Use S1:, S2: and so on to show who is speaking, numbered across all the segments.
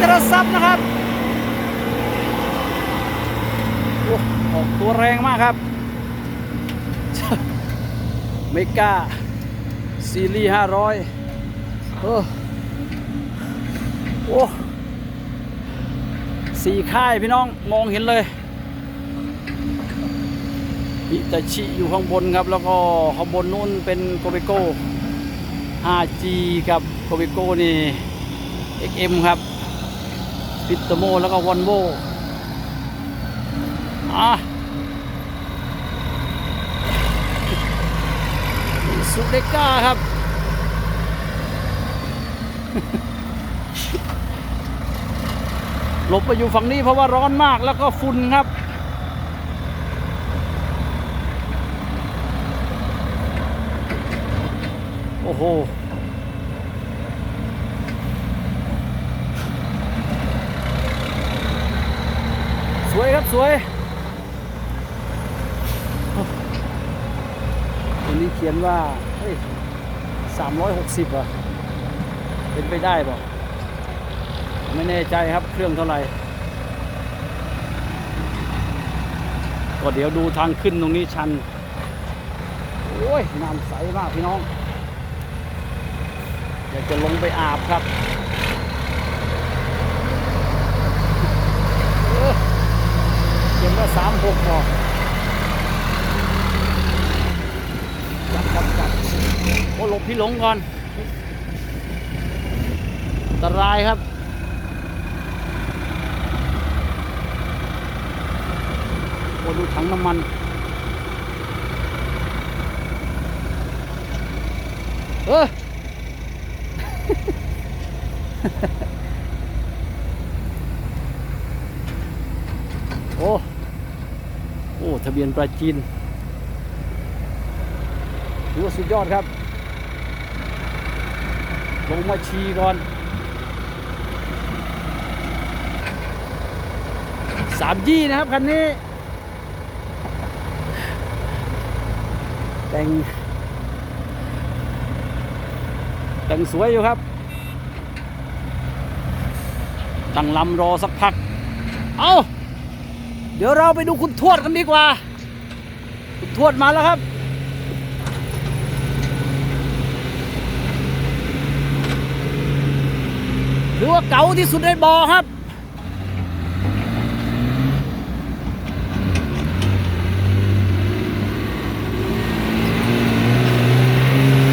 S1: จรทรัพย์นะครับโอ้ออกตัวแรงมากครับ เมกาซีรีส์500โอ้โอ้สี่ค่ายพี่น้องมองเห็นเลยฮิตาชิอยู่ข้างบนครับ แล้วก็ข้างบนนู้นเป็นโกเบโก้ 5G กับโกเบโก้นี่ XM ครับ ปิตโมแล้วก็วอนโวอะสุเดก้าครับ หลบไปอยู่ฝั่งนี้เพราะว่าร้อนมากแล้วก็ฝุ่นครับโอ้โห วยครับ สวยตัวนี้เขียนว่าเฮ้ยสามร้อยหกสิบอะเป็นไปได้ป่ะไม่แน่ใจครับเครื่องเท่าไหร่ก็เดี๋ยวดูทางขึ้นตรงนี้ชัน โอ้ยน้ำใสมากพี่น้อง อยากจะลงไปอาบครับ เออเขีย นว่าสามหกพอจับจับจับโอ้หลบพี่หลงก่อนอันตรายครับโอ้ดูถังน้ำมันเออโอ้ ทะเบียนปราจีนถือว่าสุดยอดครับ ลงมาชีก่อนสามยี่นะครับคันนี้ แต่ง แต่งสวยอยู่ครับ ตั้งลำรอสักพัก เอา เดี๋ยวเราไปดูคุณทวดกันดีกว่า คุณทวดมาแล้วครับถือว่าเก่าที่สุดในบ่อครับ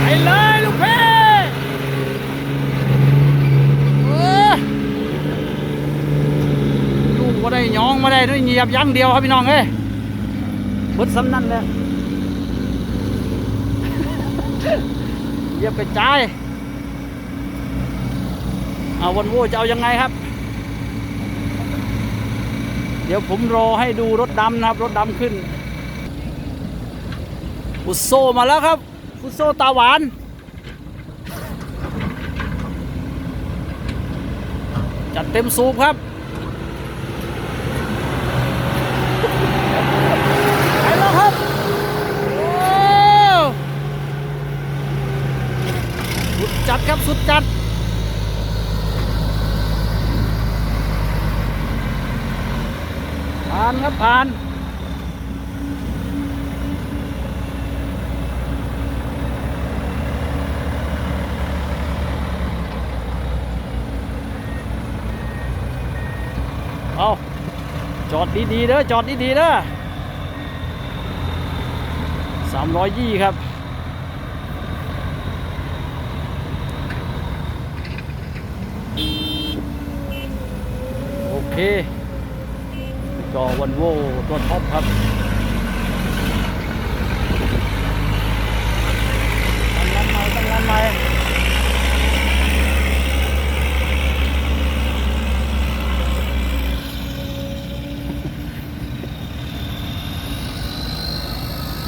S1: ไปเลยลูกเพ่เออลูกก็ได้ห ยองมาได้ด้วยเหยียบยั้งเดียวครับพี่น้องเอ้ยบดสำนั่นแหละเหยียบกระจายเอาวันโวจะเอายังไงครับ เดี๋ยวผมรอให้ดูรถดำนะครับ รถดำขึ้นฟุตโซมาแล้วครับฟุตโซตาหวานจัดเต็มสูบครับไปแล้วครับโอ้สุดจัด ครับสุดจัดผ่านครับผ่านเอาจอดดีๆเด้อจอดดีๆเด้อสามร้อยยี่ครับ เคจอวันโวตัวท็อปครับตั้งลำใหม่ตั้งลำใหม่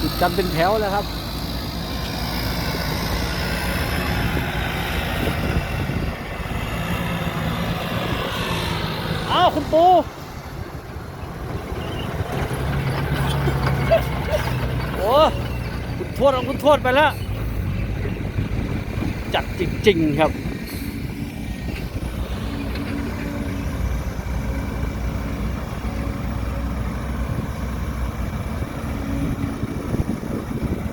S1: ติดกันเป็นแถวแล้วครับ คุณปูโอ้คุณโทษดองคุณโทษไปแล้ว จัดจริง ๆ ครับ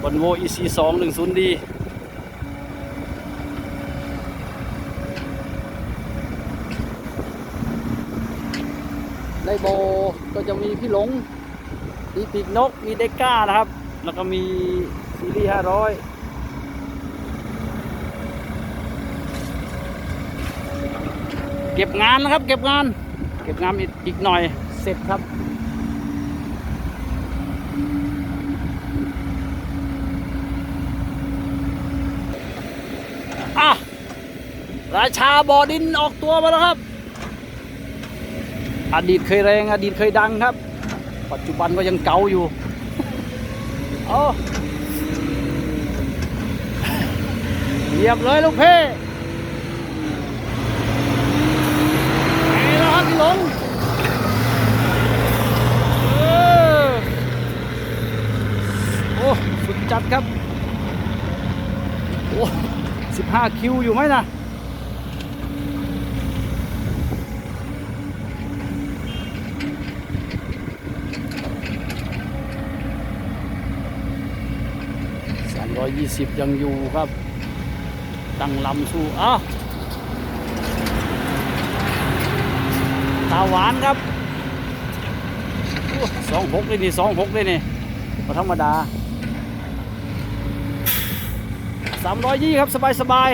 S1: บนโวอีซีสองหนึ่งศูนย์ดี โบก็จะมีพี่หลง มีปีกนก มีเดก้านะครับ แล้วก็มีซีรีส์500เก็บงานนะครับ เก็บงาน เก็บงานอีกหน่อยเสร็จครับอะราชาบอดินออกตัวมาแล้วครับ อดีตเคยแรง อดีตเคยดังครับ ปัจจุบันก็ยังเก่าอยู่เอาเรียบเลยลูกเพ่ไงแล้วครับพี่หลงโอ้สุดจัดครับ โอ้สิบห้าคิวอยู่ไหมนะ ร้อยยี่สิบยังอยู่ครับ ตั้งลำสู้อ้าวตาหวานครับสองหกเลยนี่สองหกเลยนี่มาธรรมดาสามร้อยยี่ครับ สบายสบาย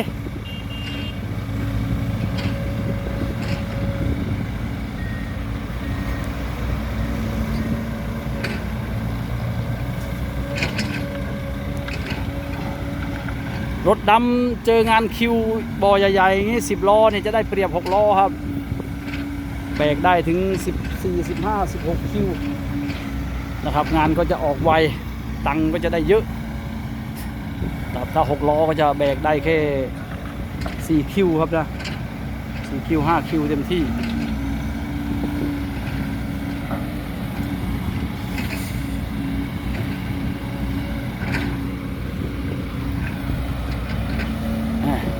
S1: รถดำเจองานคิวบอใหญ่ๆอย่างนี้สิบล้อเนี่ยจะได้เปรียบหกล้อครับแบกได้ถึง 14 15 16 คิวนะครับ งานก็จะออกไว ตังก็จะได้เยอะแต่ถ้า 6 ล้อก็จะแบกได้แค่ 4 คิวครับนะ 4 คิว 5 คิวเต็มที่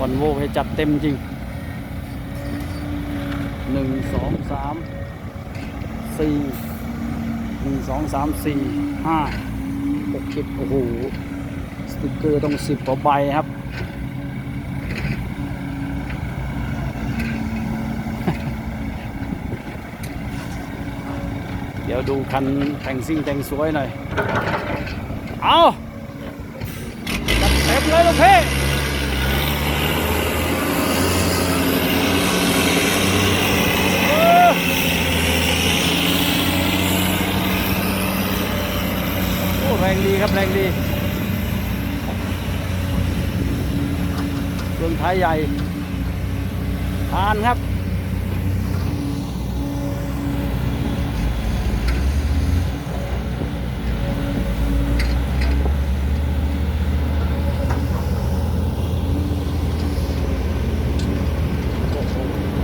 S1: วันโวให้จัดเต็มจริงหนึ่งสองสามสี่หนึ่งสองสามสี่ห้าหกเจ็ดโอ้โหสติกเกอร์ต้องสิบกว่าใบครับเดี๋ยวดูคันแต่งซิ่งแต่งสวยหน่อย เอาจัดเต็มเลยลูกพี่ โอ้แรงดีครับแรงดีเครื่องท้ายใหญ่ทานครับ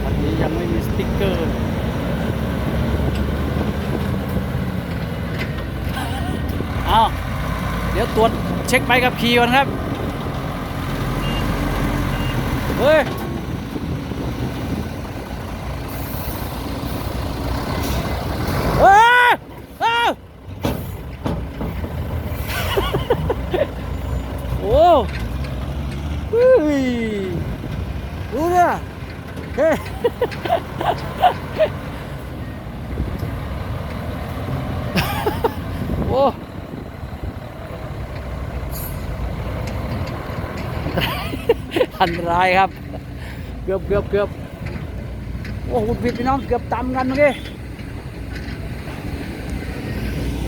S1: อันนี้ยังไม่มีสติ๊กเกอร์ อ้าวเดี๋ยวตรวจเช็คใบขับขี่ก่อนครับ เฮ้ย เฮ้ยอ้าวโอ้เฮ้ยดูเนี่ยเฮ้ย โอ้ อันตรายครับ เกือบเกือบเกือบโอ้โหุ่นผิดพี่น้องเกือบตำกันเมื่อกี้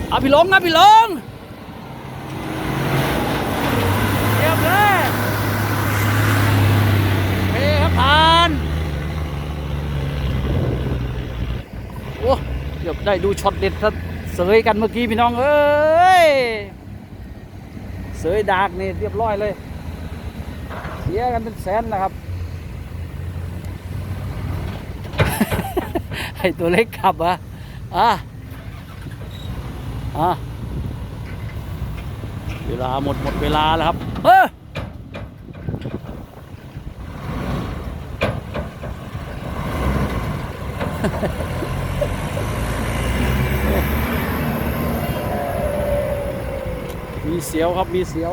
S1: เอาพี่ลงครับพี่ลงเรียบเลยโอเคครับผ่านโอ้เกือบได้ดูช็อตเด็ดครับเสยกันเมื่อกี้พี่น้องเอ้ยเสยดากนี่เรียบร้อยเลย เสียกันเป็นแสนนะครับ ให้ตัวเล็กขับอะอะอะเวลาหมดหมดเวลาแล้วครับเออมีเสียวครับ มีเสียว